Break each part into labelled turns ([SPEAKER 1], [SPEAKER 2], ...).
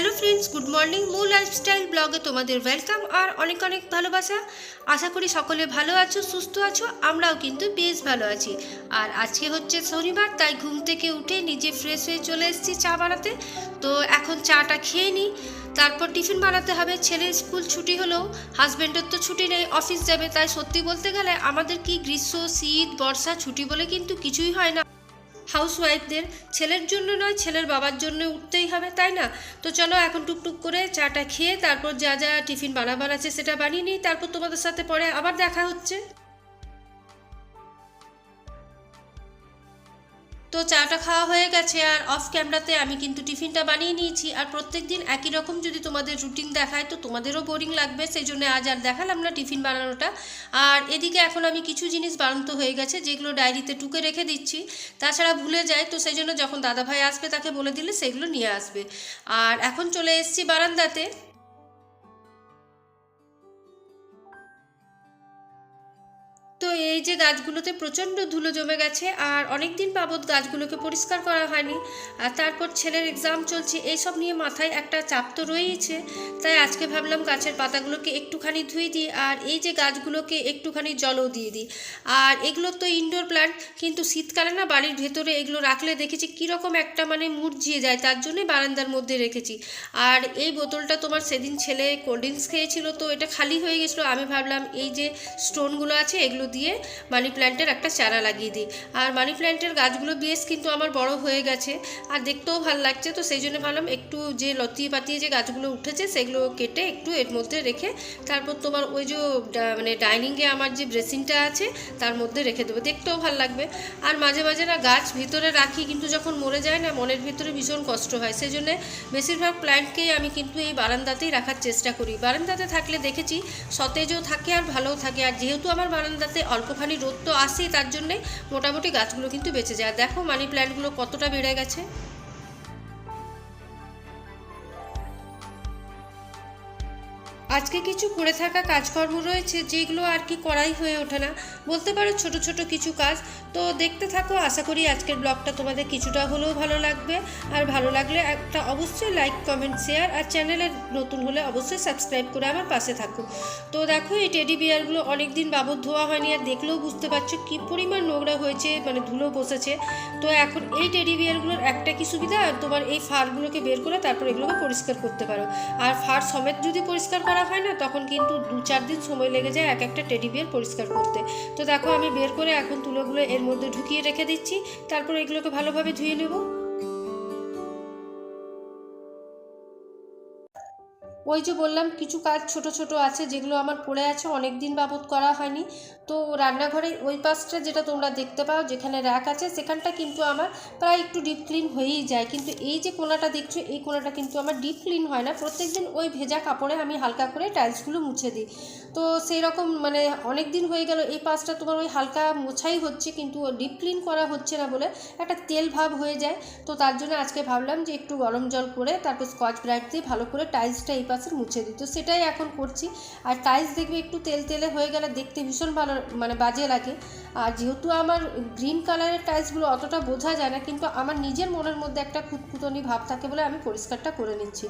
[SPEAKER 1] Hello friends good morning Mou lifestyle ব্লগে তোমাদের welcome আর অনেক অনেক ভালোবাসা। আশা করি সকলে ভালো আছো, সুস্থ আছো, আমরাও কিন্তু বেশ ভালো আছি। আর আজকে হচ্ছে শনিবার, তাই ঘুম থেকে উঠে নিজে ফ্রেশ হয়ে চলে এসেছি চা বানাতে। তো এখন চাটা খেয়ে নিই তারপর টিফিন বানাতে হবে ছেলের স্কুল ছুটি হলেও হাজব্যান্ডের তো ছুটি নেই অফিস যাবে। তাই সত্যি বলতে গেলে আমাদের কি গ্রীষ্ম, শীত, বর্ষা ছুটি বলে কিন্তু কিছুই হয় না। হাউসওয়াইফদের, ছেলের জন্য নয়, ছেলের বাবার জন্য উঠতেই হবে, তাই না? তো চলো এখন টুকটুক করে চাটা খেয়ে তারপর যা যা টিফিন বানাবার আছে সেটা বানিয়ে নিই, তারপর তোমাদের সাথে পরে আবার দেখা হচ্ছে। তো চাটা খাওয়া হয়ে গেছে আর অফ ক্যামেরাতে আমি কিন্তু টিফিনটা বানিয়ে নিয়েছি। আর প্রত্যেক দিন একই রকম যদি তোমাদের রুটিন দেখায়, তো তোমাদেরও বোরিং লাগবে। সেই জন্য আজ আর দেখালাম না টিফিন বানানোটা। আর এদিকে এখন আমি কিছু জিনিস বানাতে হয়ে গেছে, যেগুলো ডায়েরিতে টুকে রেখে দিচ্ছি। তাছাড়া ভুলে যায়, তো সেই জন্য যখন দাদাভাই আসবে, তাকে বলে দিলে সেগুলো নিয়ে আসবে। আর এখন চলে এসেছি বারান্দাতে। তো এই যে গাছগুলোতে প্রচণ্ড ধুলো জমে গেছে আর অনেক দিন বাবদ গাছগুলোকে পরিষ্কার করা হয়নি। আর তারপর ছেলের এক্সাম চলছে, এইসব নিয়ে মাথায় একটা চাপ তো রয়েইছে। তাই আজকে ভাবলাম গাছের পাতাগুলোকে একটুখানি ধুয়ে দিই আর এই যে গাছগুলোকে একটুখানি জলও দিয়ে দিই। আর এগুলো তো ইনডোর প্ল্যান্ট কিন্তু শীতকালে না বাড়ির ভেতরে এগুলো রাখলে দেখেছি কীরকম একটা মানে মুরঝিয়ে যায়, তার জন্যই বারান্দার মধ্যে রেখেছি। আর এই বোতলটা তোমার সেদিন ছেলে কোল্ড ড্রিঙ্কস খেয়েছিল, তো এটা খালি হয়ে গেছিল। আমি ভাবলাম এই যে স্টোনগুলো আছে, এগুলো দিয়ে মানি প্ল্যান্টের একটা চারা লাগিয়ে দিই। আর মানি প্ল্যান্টের গাছগুলো বেশ কিন্তু আমার বড় হয়ে গেছে। আর দেখতেও ভালো লাগছে, তো সেই জন্য ভাবলাম একটু যে লতিয়ে পাতিয়ে যে গাছগুলো উঠেছে সেগুলো কেটে একটু এর মধ্যে রেখে তারপর তোমার ওই যে মানে ডাইনিংয়ে আমার যে ব্রেসিনটা আছে তার মধ্যে রেখে দেবো। দেখতেও ভালো লাগবে। আর মাঝে মাঝে না গাছ ভিতরে রাখি কিন্তু যখন মরে যায় না মনের ভিতরে ভীষণ কষ্ট হয়। সেই জন্যে বেশিরভাগ প্ল্যান্টকেই আমি কিন্তু এই বারান্দাতেই রাখার চেষ্টা করি। বারান্দাতে থাকলে দেখেছি সতেজও থাকে আর ভালোও থাকে। আর যেহেতু আমার বারান্দাতে অল্পখানি রোদ তো আসেই, তার জন্যে মোটামুটি গাছগুলো কিন্তু বেঁচে যায়। দেখো মানি প্ল্যান্টগুলো কতটা বেড়ে গেছে। আজকে কিছু পড়ে থাকা কাজকর্ম রয়েছে, যেগুলো আর কি করাই হয়ে ওঠে না। বলতে পারো ছোট ছোট কিছু কাজ। তো দেখতে থাকো, আশা করি আজকের ব্লগটা তোমাদের কিছুটা হলেও ভালো লাগবে। আর ভালো লাগলে একটা অবশ্যই লাইক, কমেন্ট, শেয়ার, আর চ্যানেলে নতুন হলে অবশ্যই সাবস্ক্রাইব করে আমার পাশে থাকো। তো দেখো, এই টেডি বিয়ারগুলো অনেক দিন বাবদ ধোয়া হয়নি, আর দেখলেও বুঝতে পারছ কী পরিমাণ নোংরা হয়েছে মানে ধুলো বসেছে। তো এখন এই টেডি বিয়ারগুলোর একটা কি সুবিধা? আর তোমার এই ফারগুলোকে বের করে তারপর এগুলোকে পরিষ্কার করতে পারো। আর ফার সমেত যদি পরিষ্কার করা হয় না, তখন কিন্তু দু চার দিন সময় লেগে যায় এক একটা টেডি বিয়ার পরিষ্কার করতে। তো দেখো আমি বের করে এখন তুলোগুলো এর মধ্যে ঢুকিয়ে রেখে দিচ্ছি, তারপর এগুলোকে ভালোভাবে ধুয়ে নেব। ওই যে বললাম, কিছু কাজ ছোট ছোট আছে, যেগুলো আমার পড়ে আছে অনেক দিন বাবদ করা হয়নি। তো রান্নাঘরে ওই পাশটা যেটা তোমরা দেখতে পাও, যেখানে র্যাক আছে, সেখানটা কিন্তু আমার প্রায় একটু ডিপ ক্লিন হয়েই যায়। কিন্তু এই যে কোনাটা দেখছ, এই কোনাটা কিন্তু আমার ডিপ ক্লিন হয় না। প্রত্যেকদিন ওই ভেজা কাপড়ে আমি হালকা করে টাইলসগুলো মুছে দিই। তো সেই রকম মানে অনেক দিন হয়ে গেল, এই পাশটা তোমার ওই হালকা মোছাই হচ্ছে, কিন্তু ডিপ ক্লিন করা হচ্ছে না বলে একটা তেল ভাব হয়ে যায়। তো তার জন্য আজকে ভাবলাম যে একটু গরম জল করে, তারপর স্কচ ব্রাইট দিয়ে ভালো করে টাইলসটা এই পাশের মুছে দিই। তো সেটাই এখন করছি। আর টাইলস দেখবে একটু তেল তেলে হয়ে গেলে দেখতে ভীষণ ভালো মানে বাজে লাগে। আর যেহেতু আমার গ্রিন কালারের টাইলসগুলো অতটা বোঝা যায় না, কিন্তু আমার নিজের মনের মধ্যে একটা খুঁতখুতনি ভাব থাকে বলে আমি পরিষ্কারটা করে নিচ্ছি।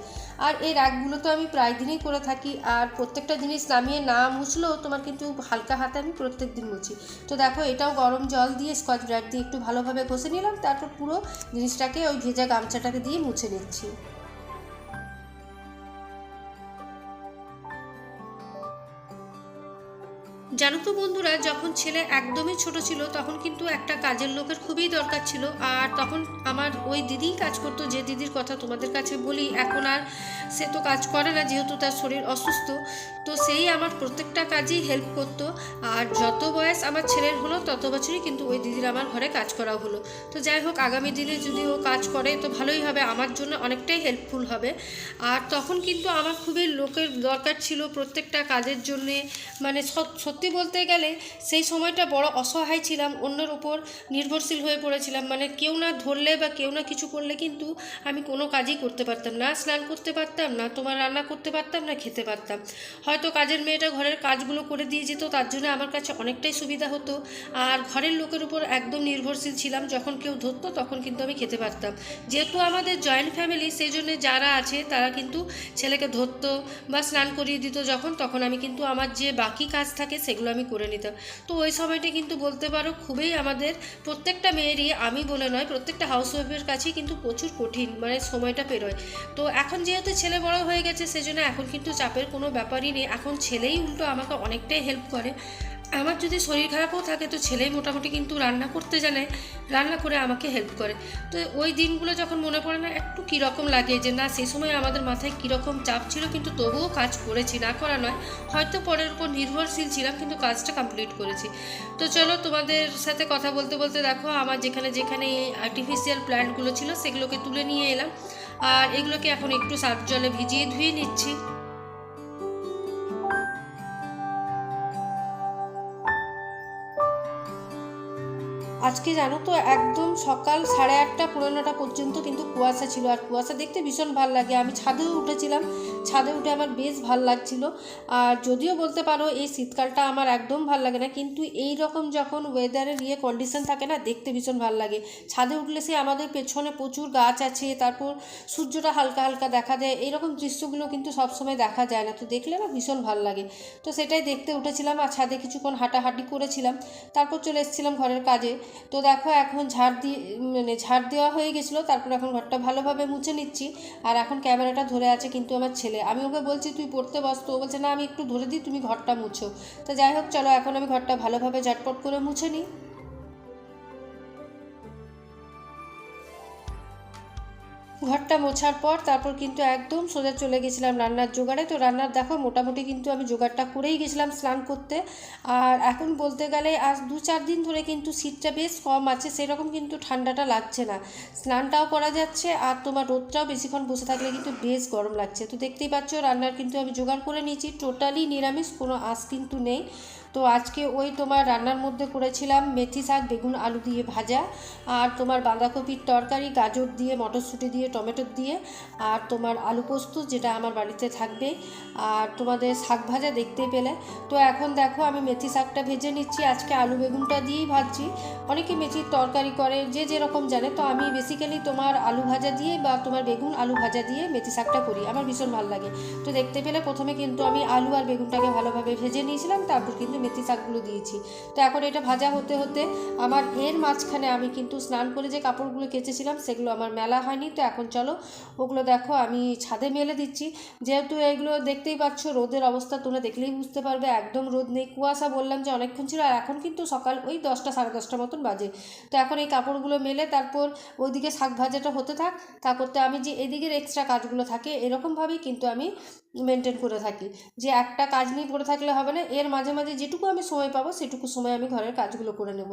[SPEAKER 1] আর এই রাগগুলো তো আমি প্রায় দিনই করে থাকি। আর প্রত্যেকটা জিনিস নামিয়ে না মুছলেও তোমার কিন্তু হালকা হাতে আমি প্রত্যেক দিন মুছি। তো দেখো, এটাও গরম জল দিয়ে স্কচ ব্রাইট দিয়ে একটু ভালোভাবে ঘষে নিলাম। তারপর পুরো জিনিসটাকে ওই ভেজা গামছাটাকে দিয়ে মুছে নিচ্ছি। জানো তো বন্ধুরা, যখন ছেলে একদমই ছোট ছিল, তখন কিন্তু একটা কাজের লোকের খুবই দরকার ছিল। আর তখন আমার ওই দিদিই কাজ করতো, যে দিদির কথা তোমাদের কাছে বলি, এখন আর সে তো কাজ করে না, যেহেতু তার শরীর অসুস্থ। তো সেই আমার প্রত্যেকটা কাজেই হেল্প করতো। আর যত বয়স আমার ছেলের হলো, তত বছরই কিন্তু ওই দিদির আমার ঘরে কাজ করা হলো। তো যাই হোক, আগামী দিনে যদি ও কাজ করে, তো ভালোই হবে, আমার জন্য অনেকটাই হেল্পফুল হবে। আর তখন কিন্তু আমার খুবই লোকের দরকার ছিল প্রত্যেকটা কাজের জন্যে মানে সত- সত্যি সত্যি বলতে গেলে সেই সময়টা বড় অসহায় ছিলাম, অন্যের উপর নির্ভরশীল হয়ে পড়েছিলাম। মানে কেউ না ধরলে বা কেউ না কিছু করলে কিন্তু আমি কোনো কাজই করতে পারতাম না। স্নান করতে পারতাম না, তোমার রান্না করতে পারতাম না, খেতে পারতাম। হয়তো কাজের মেয়েটা ঘরের কাজগুলো করে দিয়ে যেত, তার জন্য আমার কাছে অনেকটাই সুবিধা হতো। আর ঘরের লোকের উপর একদম নির্ভরশীল ছিলাম, যখন কেউ ধরতো তখন কিন্তু আমি খেতে পারতাম। যেহেতু আমাদের জয়েন্ট ফ্যামিলি সেই জন্য যারা আছে তারা কিন্তু ছেলেকে ধরতো বা স্নান করিয়ে দিত যখন, তখন আমি কিন্তু আমার যে বাকি কাজ থাকে সেগুলো আমি করে নিতাম। তো ওই সময়টি কিন্তু বলতে পারো খুবই আমাদের প্রত্যেকটা মেয়েরই, আমি বলে নয়, প্রত্যেকটা হাউসওয়াইফের কাছেই কিন্তু প্রচুর কঠিন মানে সময়টা পেরোয় তো এখন যেহেতু ছেলে বড় হয়ে গেছে, সেজন্য এখন কিন্তু চাপের কোনো ব্যাপারই নেই। এখন ছেলেই উল্টো আমাকে অনেকটাই হেল্প করে। আমার যদি শরীর খারাপও থাকে তো ছেলেই মোটামুটি কিন্তু রান্না করতে জানে, রান্না করে আমাকে হেল্প করে। তো ওই দিনগুলো যখন মনে পড়ে না, একটু কীরকম লাগে যে না সেই সময় আমাদের মাথায় কীরকম চাপ ছিল কিন্তু তবুও কাজ করেছি, না করা নয়। হয়তো পরের উপর নির্ভরশীল ছিলাম কিন্তু কাজটা কমপ্লিট করেছি। তো চলো তোমাদের সাথে কথা বলতে বলতে দেখো, আমার যেখানে যেখানে আর্টিফিশিয়াল প্ল্যান্টগুলো ছিল, সেগুলোকে তুলে নিয়ে এলাম। আর এগুলোকে এখন একটু সার্ফ জলে ভিজিয়ে ধুয়ে নিচ্ছি। আজকে জানো তো একদম সকাল সাড়ে আটটা পনেরো নটা পর্যন্ত কিন্তু কুয়াশা ছিল। আর কুয়াশা দেখতে ভীষণ ভালো লাগে। আমি ছাদেও উঠেছিলাম। ছাদে উঠে আমার বেশ ভালো লাগছিল। আর যদিও বলতে পারো, এই শীতকালটা আমার একদম ভালো লাগে না, কিন্তু এই রকম যখন ওয়েদারের ইয়ে কন্ডিশন থাকে না, দেখতে ভীষণ ভালো লাগে। ছাদে উঠলে সে আমাদের পেছনে প্রচুর গাছ আছে, তারপর সূর্যটা হালকা হালকা দেখা দেয় এইরকম দৃশ্যগুলো কিন্তু সবসময় দেখা যায় না, তো দেখলে না ভীষণ ভালো লাগে। তো সেটাই দেখতে উঠেছিলাম আর ছাদে কিছুক্ষণ হাঁটাহাঁটি করেছিলাম, তারপর চলে এসেছিলাম ঘরের কাজে। তো দেখো এখন ঝাড় দিয়ে মানে ঝাড় দেওয়া হয়ে গেছিল, তারপর এখন ঘরটা ভালোভাবে মুছে নিচ্ছি। আর এখন ক্যামেরাটা ধরে আছে, কিন্তু আমার ছেলে আমি ওকে বলছি, তুই পড়তে বসতো ও বলছে, না, আমি একটু ধরে দিই, তুমি ঘরটা মুছো। তো যাই হোক, চলো, এখন আমি ঘরটা ভালোভাবে ঝটপট করে মুছে নিই। ঘরটা মোছার পর তারপর কিন্তু একদম সোজা চলে গেছিলাম রান্নার জোগাড়ে। তো রান্নার দেখো, মোটামুটি কিন্তু আমি জোগাড়টা করেই গেছিলাম স্নান করতে। আর এখন বলতে গেলে আজ দু চার দিন ধরে কিন্তু শীতটা বেশ কম আছে, সেরকম কিন্তু ঠান্ডাটা লাগছে না। স্নানটাও করা যাচ্ছে আর তোমার রোদটাও বেশিক্ষণ বসে থাকলে কিন্তু বেশ গরম লাগছে। তো দেখতেই পাচ্ছ রান্নার কিন্তু আমি জোগাড় করে নিয়েছি। টোটালি নিরামিষ, কোনো আঁশ কিন্তু নেই। তো আজকে ওই তোমার রান্নার মধ্যে করেছিলাম মেথি শাক, বেগুন, আলু দিয়ে ভাজা, আর তোমার বাঁধাকপির তরকারি, গাজর দিয়ে, মটরশুঁটি দিয়ে, টমেটো দিয়ে, আর তোমার আলু পোস্ত যেটা আমার বাড়িতে থাকবে, আর তোমাদের শাক ভাজা দেখতে পেলে। তো এখন দেখো আমি মেথি শাকটা ভেজে নিচ্ছি, আজকে আলু বেগুনটা দিয়েই ভাজছি। অনেকে মেথির তরকারি করে, যে যেরকম জানে, তো আমি বেসিক্যালি তোমার আলু ভাজা দিয়ে বা তোমার বেগুন আলু ভাজা দিয়ে মেথি শাকটা করি, আমার ভীষণ ভালো লাগে। তো দেখতে পেলে প্রথমে কিন্তু আমি আলু আর বেগুনটাকে ভালোভাবে ভেজে নিয়েছিলাম, তারপর কিন্তু মেথি শাকগুলো দিয়েছি। তো এখন এটা ভাজা হতে হতে আমার এর মাঝখানে আমি কিন্তু স্নান করে যে কাপড়গুলো কেচেছিলাম সেগুলো আমার মেলা হয়নি। তো এখন চলো ওগুলো দেখো আমি ছাদে মেলে দিচ্ছি। যেহেতু এগুলো দেখতেই পাচ্ছ রোদের অবস্থা তোমরা দেখলেই বুঝতে পারবে, একদম রোদ নেই। কুয়াশা বললাম যে অনেকক্ষণ ছিল আর এখন কিন্তু সকাল ওই দশটা সাড়ে দশটা মতন বাজে। তো এখন এই কাপড়গুলো মেলে তারপর ওইদিকে শাক ভাজাটা হতে থাক। তা করতে আমি যে এদিকের এক্সট্রা কাজগুলো থাকে এরকমভাবেই কিন্তু আমি মেনটেন করে থাকি। যে একটা কাজ নিয়ে পড়ে থাকলে হবে না, এর মাঝে মাঝে যেটুকু আমি সময় পাবো, সেটুকু সময় আমি ঘরের কাজগুলো করে নেব।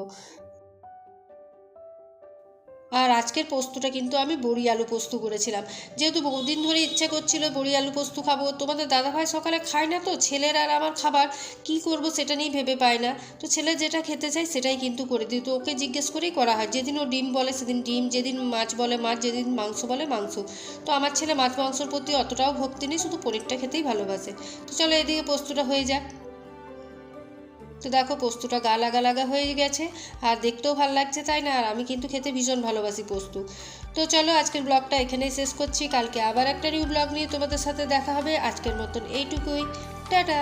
[SPEAKER 1] আর আজকের পোস্তটা কিন্তু আমি বড়ি আলু পোস্ত করেছিলাম। যেহেতু বহুদিন ধরে ইচ্ছে করছিল বড়ি আলু পোস্ত খাব, তোমাদের দাদাভাই সকালে খায় না তো? ছেলের আর আমার খাবার, কি করব সেটা নিয়ে ভেবে পায় না। তো ছেলে যেটা খেতে চায় সেটাই কিন্তু করে দিই। তো ওকে জিজ্ঞেস করেই করা হয়, যেদিন ও ডিম বলে সেদিন ডিম, যেদিন মাছ বলে মাছ, যেদিন মাংস বলে মাংস। তো আমার ছেলে মাছ মাংসর প্রতি অতটাও ভক্তি নেই, শুধু পনিরটা খেতেই ভালোবাসে। তো চলো এদিকে পোস্তটা হয়ে যাক। তো দেখো পোস্তটা গা লাগা লাগা হয়ে গেছে, আর দেখতেও ভালো লাগছে তাই না? আর আমি কিন্তু খেতে ভীষণ ভালোবাসি পোস্ত। তো চলো আজকের ব্লগটা এখানেই শেষ করছি, কালকে আবার একটা নিউ ব্লগ নিয়ে তোমাদের সাথে দেখা হবে। আজকের মতন এইটুকুই। টাটা!